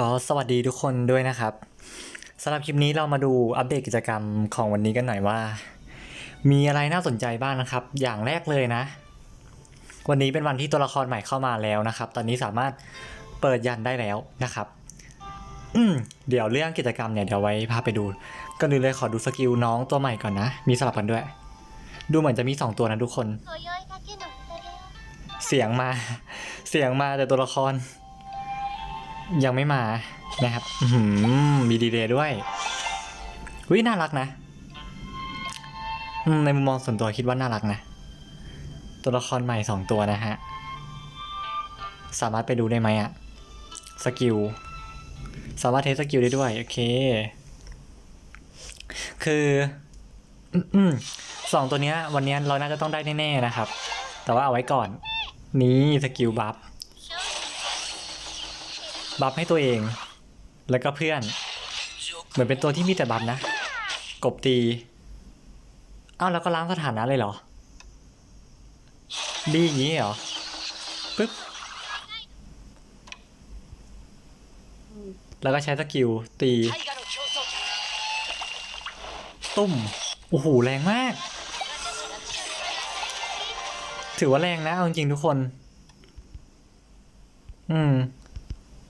ก็สวัสดีทุกคนด้วยนะครับสำหรับคลิปนี้เรามาดูอัปเดตกิจกรรมของวันนี้กันหน่อยว่า มีอะไรน่าสนใจบ้างนะครับ อย่างแรกเลยนะ วันนี้เป็นวันที่ตัวละครใหม่เข้ามาแล้วนะครับ ตอนนี้สามารถเปิดยันได้แล้วนะครับเดี๋ยวเรื่องกิจกรรมเนี่ยเดี๋ยวไว้พาไปดูก็นึงเลยขอดูสกิลน้องตัวใหม่ก่อนนะ มีสลับกันด้วย ดูเหมือนจะมี 2 ตัวนะทุกคน เสียงมา เสียงมาแต่ตัวละคร ยังไม่มานะครับมีดีเลย์ด้วยวิน่ารักนะ ในมุมมองส่วนตัวคิดว่าน่ารักนะ ตัวละครใหม่สองตัวนะฮะ สามารถไปดูได้ไหมอะสกิล สามารถเทสสกิลได้ด้วย โอเค คือสองตัวเนี้ย วันนี้เราน่าจะต้องได้แน่ๆนะครับ แต่ว่าเอาไว้ก่อน นี่สกิลบัฟ บัฟให้ตัวเอง แล้วก็เพื่อน เหมือนเป็นตัวที่มีแต่บัฟนะ กบตี อ้าวแล้วก็ล้างสถานะเลยเหรอ ดีอย่างนี้เหรอ ปึ๊บ แล้วก็ใช้สกิลตี ตุ้มโอ้โหแรงมาก ถือว่าแรงนะเอาจริงทุกคน อืม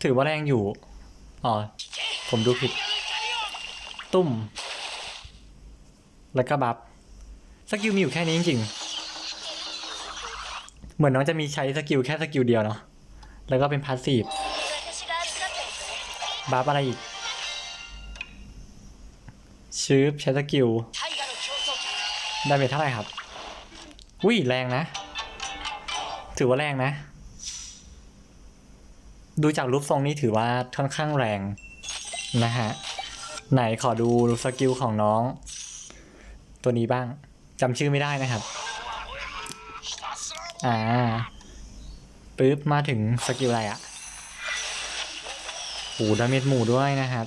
ถือว่าแรงอยู่ อ๋อ ผมดูผิด ตุ้ม แล้วก็บัฟสกิลมีอยู่แค่นี้จริงๆ เหมือนน้องจะมีใช้สกิลแค่สกิลเดียวเนาะ แล้วก็เป็นพาสซีฟบัฟอะไรอีก ชื้อใช้สกิล ได้เมทเท่าไหร่ครับ อุ้ยแรงนะ ถือว่าแรงนะ ดูจากรูปทรงนี้ถือว่าค่อนข้างแรงนะฮะ ไหนขอดูสกิลของน้อง ตัวนี้บ้างจำชื่อไม่ได้นะครับ อ่าปึ๊บมาถึงสกิลอะไรอะ่ะโอ้ดาเมจหมู่ด้วยนะครับ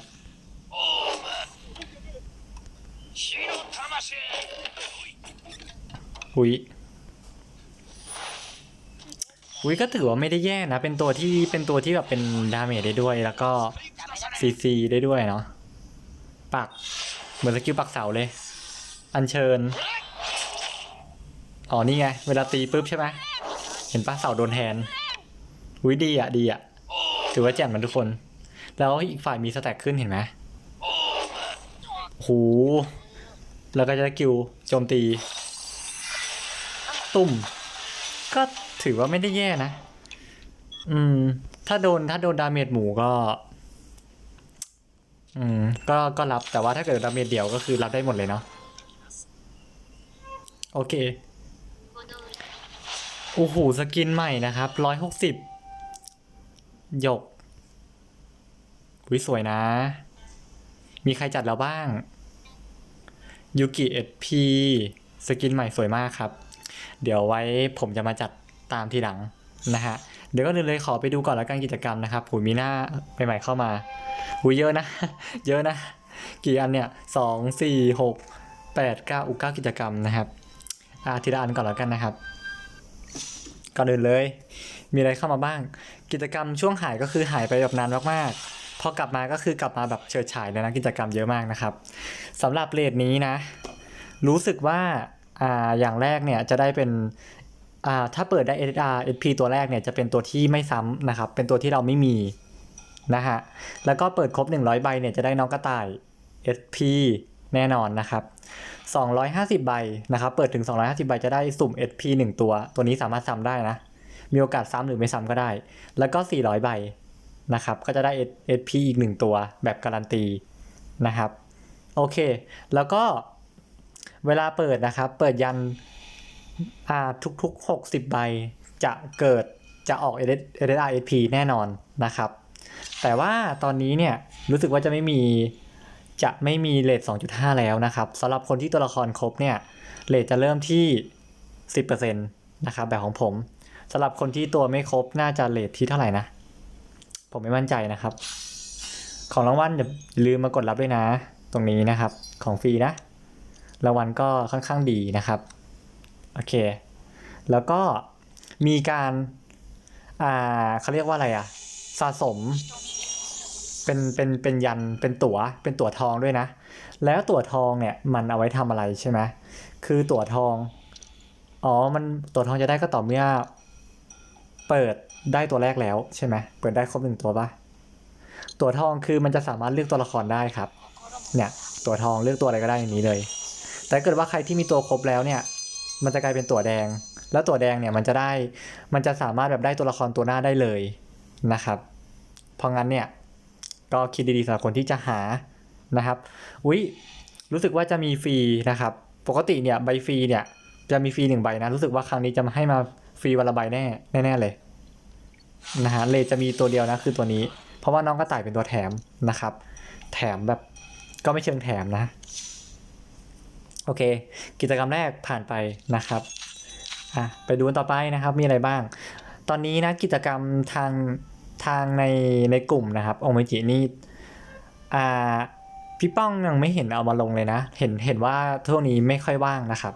อุ้ย อุ้ยก็ถือว่าไม่ได้แย่นะ เป็นตัวที่เป็นตัวที่แบบเป็นดาเมจได้ด้วย แล้วก็ซีซีได้ด้วยเนาะปัก เหมือนสกิลปักเสาเลย อัญเชิญ อ๋อนี่ไง เวลาตีปุ๊บใช่ไหมเห็นปะเสาโดนแทนอุ้ยดีอะดีอะ ถือว่าแจ่มมันทุกคน แล้วอีกฝ่ายมีสแต็กขึ้นเห็นไหมโหแล้วก็จะกิลโจมตี ตุ่มก็ ถือว่าไม่ได้แย่นะ อืม ถ้าโดนถ้าโดนดาเมจหมูก็ อืม ก็ก็รับแต่ว่าถ้าเกิดดาเมจเดียวก็คือรับได้หมดเลยเนาะโอเคโอ้โหสกินใหม่นะครับร้อยหกสิบหยกวิสวยนะ มีใครจัดแล้วบ้างยูกิเอสพีสกินใหม่สวยมากครับ เดี๋ยวไว้ผมจะมาจัด ตามทีหลังนะฮะเดี๋ยวก็เลยขอไปดูก่อนแล้วกันกิจกรรมนะครับหูมีหน้าใหม่ๆเข้ามาหูเยอะนะ เยอะนะ กี่อันเนี่ยสองสี่หกแปดเก้าอุเก้ากิจกรรมนะครับอ่าทีละอันก่อนแล้วกันนะครับก่อนอื่นเลย มีอะไรเข้ามาบ้าง กิจกรรมช่วงหายก็คือหายไปแบบนานมากๆ พอกลับมาก็คือกลับมาแบบเฉิดฉายเลยนะกิจกรรมเยอะมากนะครับสำหรับเลทนี้นะ รู้สึกว่าอ่าอย่างแรกเนี่ยจะได้เป็น อ่าถ้าเปิดได้ SR SP ตัวแรกเนี่ยจะเป็นตัวที่ไม่ซ้ำนะครับ เป็นตัวที่เราไม่มีนะฮะ แล้วก็เปิดครบ 100 ใบเนี่ยจะได้น้องกระต่าย SP แน่นอนนะครับ 250 ใบนะครับ เปิดถึง 250 ใบจะได้สุ่ม SP 1 ตัว ตัวนี้สามารถซ้ำได้นะ มีโอกาสซ้ำหรือไม่ซ้ำก็ได้ แล้วก็ 400 ใบนะครับ ก็จะได้ SP อีก 1 ตัวแบบการันตีนะครับ โอเค แล้วก็เวลาเปิดนะครับ เปิดยัน อ่าทุกๆ 60 ใบจะเกิดจะออก SR SP แน่นอนนะครับ แต่ว่าตอนนี้เนี่ยรู้สึกว่าจะไม่มีจะไม่มีเลท2.5 แล้วนะครับสำหรับคนที่ตัวละครครบเนี่ยเลทจะเริ่มที่ 10%นะครับแบบของผมสำหรับคนที่ตัวไม่ครบน่าจะเลทที่เท่าไหร่นะ ผมไม่มั่นใจนะครับ ของรางวัลอย่าลืมมากดรับด้วยนะ ตรงนี้นะครับของฟรีนะรางวัลก็ค่อนข้างดีนะครับ โอเค แล้วก็มีการ อ่าเขาเรียกว่าอะไรอะสะสม เป็น เป็น เป็นยัน เป็นตั๋ว เป็นตั๋วทองด้วยนะ แล้วตั๋วทองเนี่ย มันเอาไว้ทำอะไรใช่ไหม คือตั๋วทอง อ๋อ มันตั๋วทองจะได้ก็ต่อเมื่อ เปิดได้ตัวแรกแล้วใช่ไหม เปิดได้ครบหนึ่งตัวปะตั๋วทองคือมันจะสามารถเลือกตัวละครได้ครับ เนี่ย ตั๋วทองเลือกตัวอะไรก็ได้อย่างนี้เลย แต่ถ้าเกิดว่าใครที่มีตัวครบแล้วเนี่ย มันจะกลายเป็นตัวแดง แล้วตัวแดงเนี่ยมันจะได้มันจะสามารถแบบได้ตัวละครตัวหน้าได้เลยนะครับ เพราะงั้นเนี่ยก็คิดดีๆสำหรับคนที่จะหานะครับอุ้ยรู้สึกว่าจะมีฟรีนะครับ ปกติเนี่ยใบฟรีเนี่ยจะมีฟรีหนึ่งใบนะ รู้สึกว่าครั้งนี้จะมาให้มาฟรีวันละใบแน่แน่เลยนะฮะเลทจะมีตัวเดียวนะคือตัวนี้ เพราะว่าน้องกระต่ายเป็นตัวแถมนะครับ แถมแบบก็ไม่เชิงแถมนะ โอเค กิจกรรมแรกผ่านไปนะครับอะไปดูต่อไปนะครับมีอะไรบ้าง ตอนนี้นะกิจกรรมทางทางในในกลุ่มนะครับโอเมจินี่อ่าพี่ป้องยังไม่เห็นเอามาลงเลยนะ เห็นเห็นว่าช่วงนี้ไม่ค่อยว่างนะครับ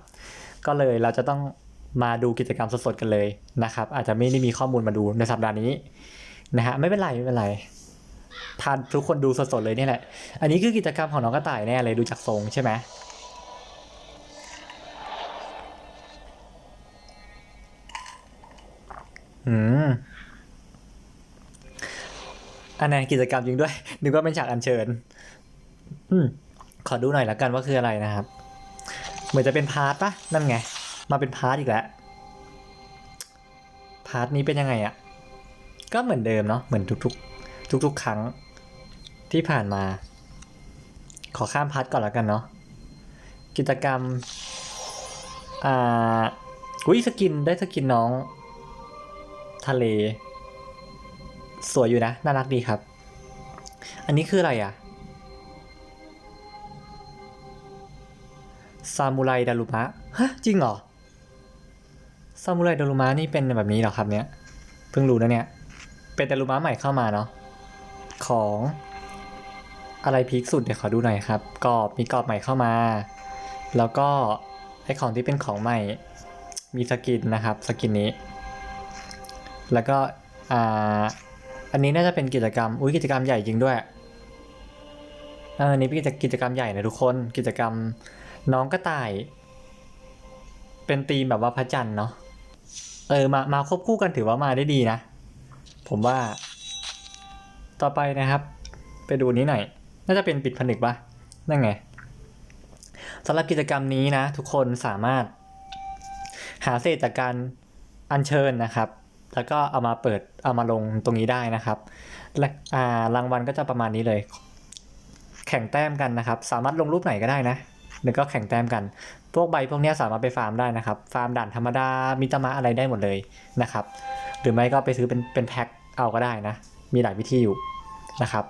ก็เลยเราจะต้องมาดูกิจกรรมสดๆกันเลยนะครับ อาจจะไม่ได้มีข้อมูลมาดูในสัปดาห์นี้นะฮะไม่เป็นไรไม่เป็นไรทานทุกคนดูสดๆเลยนี่แหละ อันนี้คือกิจกรรมของน้องกระต่ายแน่เลยดูจากทรงใช่ไหม อืมอันนั้นกิจกรรมจริงด้วย นึกว่าเป็นฉากอัญเชิญ อืม ขอดูหน่อยละกันว่าคืออะไรนะครับ เหมือนจะเป็นพาร์ทปะนั่นไง มาเป็นพาร์ทอีกแล้ว พาร์ทนี้เป็นยังไงอะก็เหมือนเดิมเนาะ เหมือนทุกๆ ทุก ๆ ครั้งที่ผ่านมา ขอข้ามพาร์ทก่อนแล้วกันเนาะ กิจกรรม อ่า อุ้ยสกินได้สกินน้อง ทะเล สวยอยู่นะ น่ารักดีครับ อันนี้คืออะไรอะซามูไรดารุมะ ฮะ จริงเหรอ ซามูไรดารุมะนี่เป็นแบบนี้เหรอครับเนี่ย เพิ่งรู้นะเนี่ย เป็นดารุมะใหม่เข้ามาเนาะ ของอะไรพีคสุดเดี๋ยวขอดูหน่อยครับกรอบมีกรอบใหม่เข้ามา แล้วก็ไอของที่เป็นของใหม่ มีสกินนะครับ สกินนี้ แล้วก็อ่าอันนี้น่าจะเป็นกิจกรรม อุ้ยกิจกรรมใหญ่จริงด้วยเอออันนี้เป็นกิจกรรมใหญ่นะทุกคน กิจกรรมน้องกระต่าย เป็นธีมแบบว่าพระจันทร์เนาะ เออ มามาควบคู่กันถือว่ามาได้ดีนะ ผมว่า ต่อไปนะครับ ไปดูนี้หน่อย น่าจะเป็นปิดผนึกปะนั่นไงสำหรับกิจกรรมนี้นะ ทุกคนสามารถ หาเศษจากการอัญเชิญนะครับ แล้วก็เอามาเปิดเอามาลงตรงนี้ได้นะครับและอ่ารางวัลก็จะประมาณนี้เลย แข่งแต้มกันนะครับ สามารถลงรูปไหนก็ได้นะแล้วก็แข่งแต้มกัน พวกใบพวกนี้สามารถไปฟาร์มได้นะครับ ฟาร์มด่านธรรมดา มิตามะอะไรได้หมดเลยนะครับ หรือไม่ก็ไปซื้อเป็นเป็นแพ็คเอาก็ได้นะ มีหลายวิธีอยู่นะครับ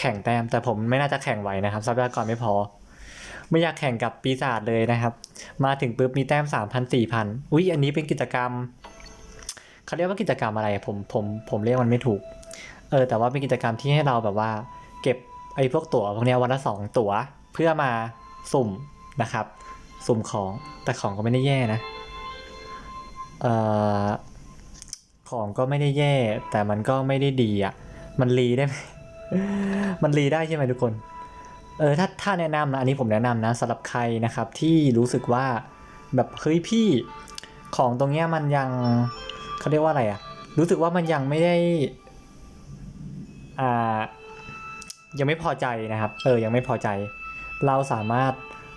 แข่งแต้มแต่ผมไม่น่าจะแข่งไหวนะครับทรัพยากรไม่พอ ไม่อยากแข่งกับปีศาจเลยนะครับ มาถึงปุ๊บมีแต้มสามพันสี่พันอุ้ยอันนี้เป็นกิจกรรม เขาเรียกว่ากิจกรรมอะไรผมผมผมเรียกมันไม่ถูก เออ แต่ว่าเป็นกิจกรรมที่ให้เราแบบว่า เก็บไอ้พวกตั๋วพวกเนี้ยวันละสองตั๋วเพื่อมาสุ่มนะครับ สุ่มของแต่ของก็ไม่ได้แย่นะเอ่อของก็ไม่ได้แย่ แต่มันก็ไม่ได้ดีอะ มันรีได้ไหมมันรีได้ใช่ไหมทุกคน เออถ้าถ้าแนะนำนะ อันนี้ผมแนะนำนะสำหรับใครนะครับที่รู้สึกว่าแบบเฮ้ยพี่ของตรงเนี้ยมันยัง เขาเรียกว่าอะไรอะรู้สึกว่ามันยังไม่ได้อ่ายังไม่พอใจนะครับ เออยังไม่พอใจ เราสามารถ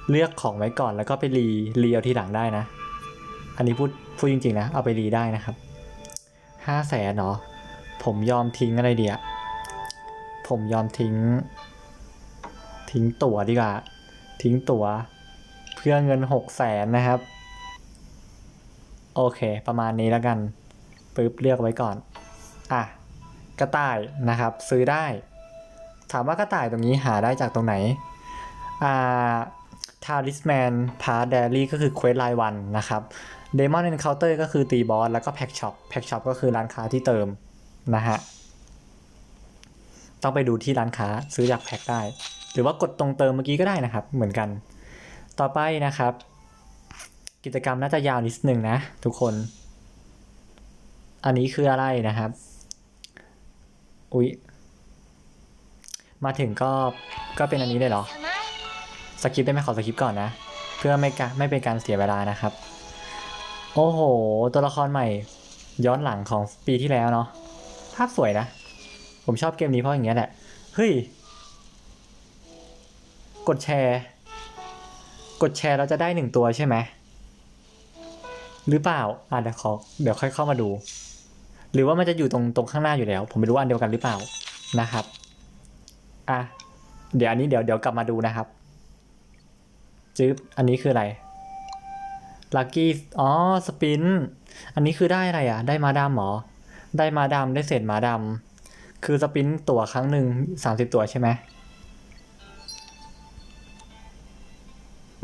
เลือกของไว้ก่อนแล้วก็ไปรีรีเอาทีหลังได้นะ อันนี้พูดพูดจริงๆนะ เอาไปรีได้นะครับห้าแสนเนาะผมยอมทิ้งอะไรเดียผมยอมทิ้ง ทิ้งตั๋วดีกว่า ทิ้งตั๋ว เพื่อเงินหกแสนนะครับ โอเค ประมาณนี้แล้วกัน ปึ๊บเลือกไว้ก่อน อะ กระต่ายนะครับ ซื้อได้ ถามว่ากระต่ายตรงนี้หาได้จากตรงไหน อ่าทาริสแมนพาเดลี่ก็คือเควสรายวันนะครับเดมอนเอนเคาน์เตอร์ก็คือตีบอสแล้วก็แพ็กช็อปแพ็กช็อปก็คือร้านค้าที่เติมนะฮะต้องไปดูที่ร้านค้าซื้อจากแพ็กได้ หรือว่ากดตรงเติมเมื่อกี้ก็ได้นะครับ เหมือนกัน ต่อไปนะครับ กิจกรรมน่าจะยาวนิดนึงนะทุกคน อันนี้คืออะไรนะครับ อุ๊ย มาถึงก็ก็เป็นอันนี้เลยเหรอ様สกิปได้ไหมขอสกิปก่อนนะ เพื่อไม่กไม่เป็นการเสียเวลานะครับ โอ้โห ตัวละครใหม่ ย้อนหลังของปีที่แล้วเนาะ ภาพสวยนะ ผมชอบเกมนี้เพราะอย่างเงี้ยแหละ เฮ้ย กดแชร์ กดแชร์เราจะได้หนึ่งตัวใช่ไหมหรือเปล่า อะเดี๋ยวขอเดี๋ยวค่อยเข้ามาดู หรือว่ามันจะอยู่ตรงตรงข้างหน้าอยู่แล้ว ผมไม่รู้ว่าอันเดียวกันหรือเปล่านะครับอะเดี๋ยวอันนี้เดี๋ยวเดี๋ยวกลับมาดูนะครับจึ๊บอันนี้คืออะไรลัคกี้อ๋อสปินอันนี้คือได้อะไรอะ ได้มาดามหรอได้มาดามได้เศษมาดามคือสปินตั๋วครั้งหนึ่งสามสิบตัวใช่ไหม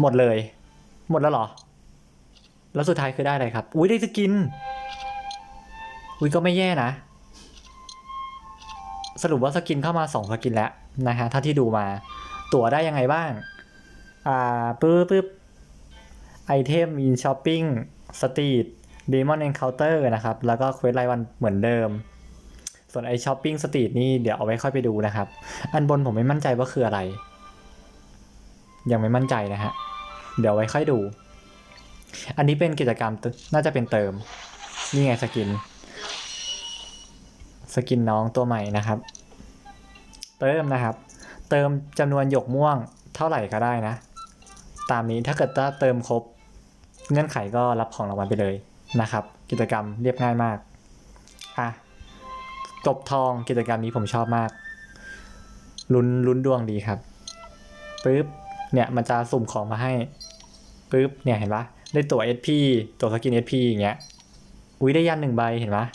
หมดเลย หมดแล้วหรอ แล้วสุดท้ายคือได้อะไรครับ อุ้ยได้สกิน อุ้ยก็ไม่แย่นะ สรุปว่าสกินเข้ามาสองสกินแล้วนะฮะถ้าที่ดูมา ตั๋วได้ยังไงบ้าง อ่าปึ๊บปึ๊บไอเทมอินช้อปปิ้งสตรีทเดมอนเอนเคาน์เตอร์นะครับ แล้วก็เควสรายวันเหมือนเดิม ส่วนไอช้อปปิ้งสตรีทนี่เดี๋ยวเอาไว้ค่อยไปดูนะครับ อันบนผมไม่มั่นใจว่าคืออะไร ยังไม่มั่นใจนะฮะ เดี๋ยวไว้ค่อยดู อันนี้เป็นกิจกรรมน่าจะเป็นเติม นี่ไงสกิน สกินน้องตัวใหม่นะครับ เติมนะครับ เติมจำนวนหยกม่วงเท่าไหร่ก็ได้นะ ตามนี้ถ้าเกิดว่าเติมครบ เงื่อนไขก็รับของรางวัลไปเลยนะครับ กิจกรรมเรียบง่ายมากอะกบทองกิจกรรมนี้ผมชอบมาก ลุ้นลุ้นดวงดีครับปึ๊บเนี่ยมันจะสุ่มของมาให้ปึ๊บเนี่ยเห็นปะได้ตั๋ว SP ตั๋วสกิน SP อย่างเงี้ยอุ้ยได้ยันหนึ่งใบเห็นปะ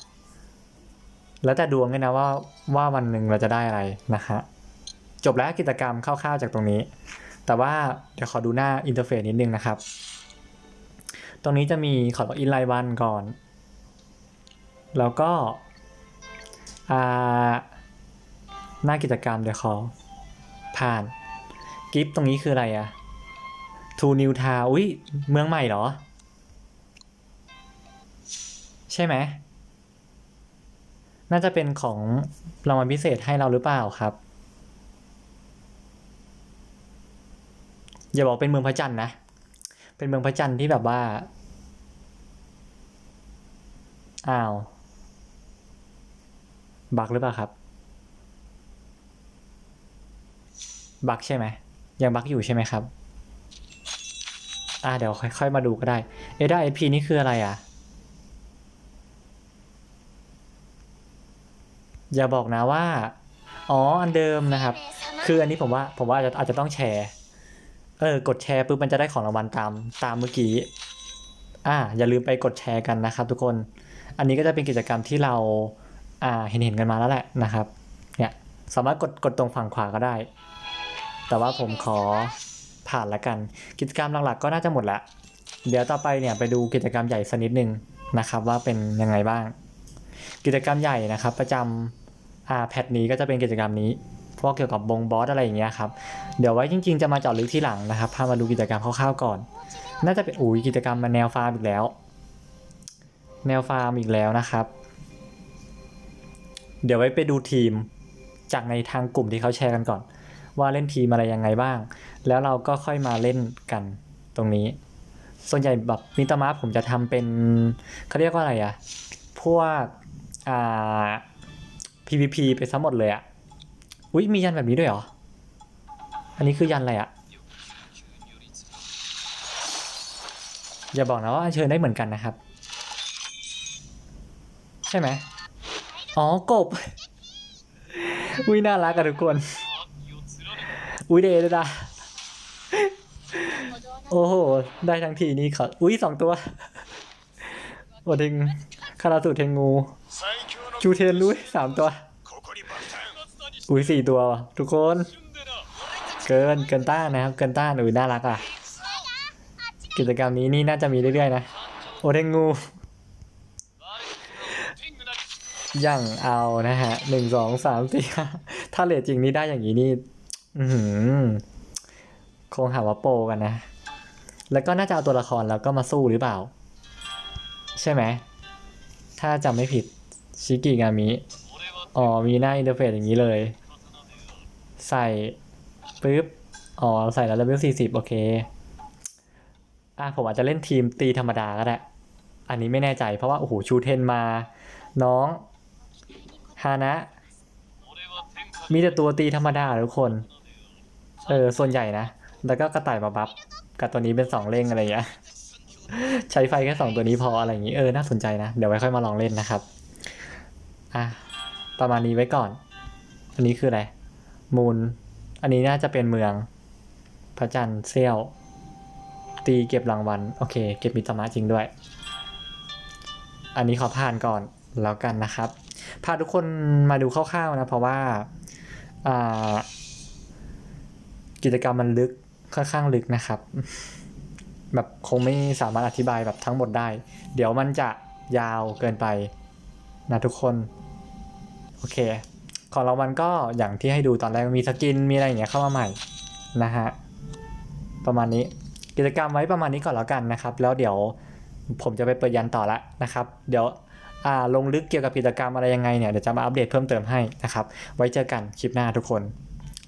แล้วแต่ดวงเลยนะว่าว่าวันหนึ่งเราจะได้อะไรนะฮะจบแล้วกิจกรรมคร่าวๆจากตรงนี้ แต่ว่าเดี๋ยวขอดูหน้าอินเทอร์เฟซนิดนึงนะครับ ตรงนี้จะมีขอล็อกอินรายวันก่อน แล้วก็อ่าหน้ากิจกรรมเดี๋ยวขอผ่านกิฟตรงนี้คืออะไรอะทูนิวทาอุ้ยเมืองใหม่เหรอ ใช่ไหม น่าจะเป็นของรางวัลพิเศษให้เราหรือเปล่าครับ อย่าบอกเป็นเมืองพระจันทร์นะ เป็นเมืองพระจันทร์ที่แบบว่า อ้าว บักหรือเปล่าครับ บักใช่ไหม ยังบักอยู่ใช่ไหมครับ อ่าเดี๋ยวค่อยๆมาดูก็ได้ เอด้าเอพีนี่คืออะไรอะ อย่าบอกนะว่า อ๋อ อันเดิมนะครับ คืออันนี้ผมว่า ผมว่าอาจจะอาจจะต้องแชร์ เออ กดแชร์ปุ๊บมันจะได้ของรางวัลตามตามเมื่อกี้ อ่า อย่าลืมไปกดแชร์กันนะครับ ทุกคน อันนี้ก็จะเป็นกิจกรรมที่เรา อ่า เห็นเห็นกันมาแล้วแหละนะครับ เนี่ย สามารถกดกดตรงฝั่งขวาก็ได้ แต่ว่าผมขอผ่านละกัน กิจกรรมหลักๆก็น่าจะหมดละ เดี๋ยวต่อไปเนี่ยไปดูกิจกรรมใหญ่สักนิดนึงนะครับ ว่าเป็นยังไงบ้าง กิจกรรมใหญ่นะครับ ประจำ อ่าแพทนี้ก็จะเป็นกิจกรรมนี้พวกเกี่ยวกับบงบอสอะไรอย่างเงี้ยครับเดี๋ยวไว้จริง ๆ จะมาเจาะลึกที่หลังนะครับพามาดูกิจกรรมคร่าวๆก่อน น่าจะเป็นอุ้ยกิจกรรมมาแนวฟาร์มอีกแล้ว แนวฟาร์มอีกแล้วนะครับ เดี๋ยวไว้ไปดูทีมจากในทางกลุ่มที่เขาแชร์กันก่อน ว่าเล่นทีมอะไรยังไงบ้าง แล้วเราก็ค่อยมาเล่นกันตรงนี้ ส่วนใหญ่แบบมิตรมาผมจะทำเป็นเขาเรียกว่าอะไรอะพวกอ่า PVP ไปซะหมดเลยอะอุ้ยมียันแบบนี้ด้วยเหรอ อันนี้คือยันอะไรอะอย่าบอกนะว่าเชิญได้เหมือนกันนะครับ ใช่ไหมอ๋อกบ อุ้ยน่ารักกันทุกคน อุ้ยเดย์ด้วยนะโอ้โห ได้ทั้งทีนี้ขออุ้ยสองตัวโอดิงคาราสุเทงงู ชูเทนรู้สามตัว อุ้ยสี่ตัวทุกคน เกินเกินต้านนะครับ เกินต้านอุ้ยน่ารักอะ กิจกรรมนี้นี่น่าจะมีเรื่อยๆนะ โอเทงูย่างเอานะฮะหนึ่งสองสามสี่ถ้าเลทจริงนี่ได้อย่างนี้นี่คงหาว่าโปกันนะ แล้วก็น่าจะเอาตัวละครแล้วก็มาสู้หรือเปล่า ใช่ไหม ถ้าจำไม่ผิด ชิกิงามิ อ๋อ มีหน้าอินเทอร์เฟซอย่างนี้เลย ใส่ปึ๊บ อ๋อ ใส่แล้วเลเวลสี่สิบโอเค อะ ผมอาจจะเล่นทีมตีธรรมดาก็ได้ อันนี้ไม่แน่ใจเพราะว่า โอ้โห ชูเทนมา น้องฮานะ มีแต่ตัวตีธรรมดาทุกคน เออ ส่วนใหญ่นะ แล้วก็กระต่ายมาบัฟกับตัวนี้เป็นสองเล่งอะไรอย่างเงี้ยใช้ไฟแค่สองตัวนี้พออะไรอย่างงี้เออน่าสนใจนะ เดี๋ยวไว้ค่อยมาลองเล่นนะครับ อะประมาณนี้ไว้ก่อน อันนี้คืออะไร มูล อันนี้น่าจะเป็นเมือง พระจันทร์เซี่ยว ตีเก็บรางวัล โอเค เก็บมิตรมาจริงด้วย อันนี้ขอผ่านก่อนแล้วกันนะครับ พาทุกคนมาดูคร่าวๆนะ เพราะว่าอ่ากิจกรรมมันลึกค่อนข้างลึกนะครับ แบบคงไม่สามารถอธิบายแบบทั้งหมดได้ เดี๋ยวมันจะยาวเกินไป นะทุกคน โอเค ของรางวัลก็อย่างที่ให้ดูตอนแรกมีสกินมีอะไรอย่างเงี้ยเข้ามาใหม่นะฮะประมาณนี้กิจกรรมไว้ประมาณนี้ก่อนแล้วกันนะครับ แล้วเดี๋ยวผมจะไปเปิดยันต่อละนะครับ เดี๋ยวอ่าลงลึกเกี่ยวกับกิจกรรมอะไรยังไงเนี่ยเดี๋ยวจะมาอัปเดตเพิ่มเติมให้นะครับ ไว้เจอกันคลิปหน้าทุกคน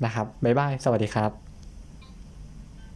นะครับบ๊ายบายสวัสดีครับ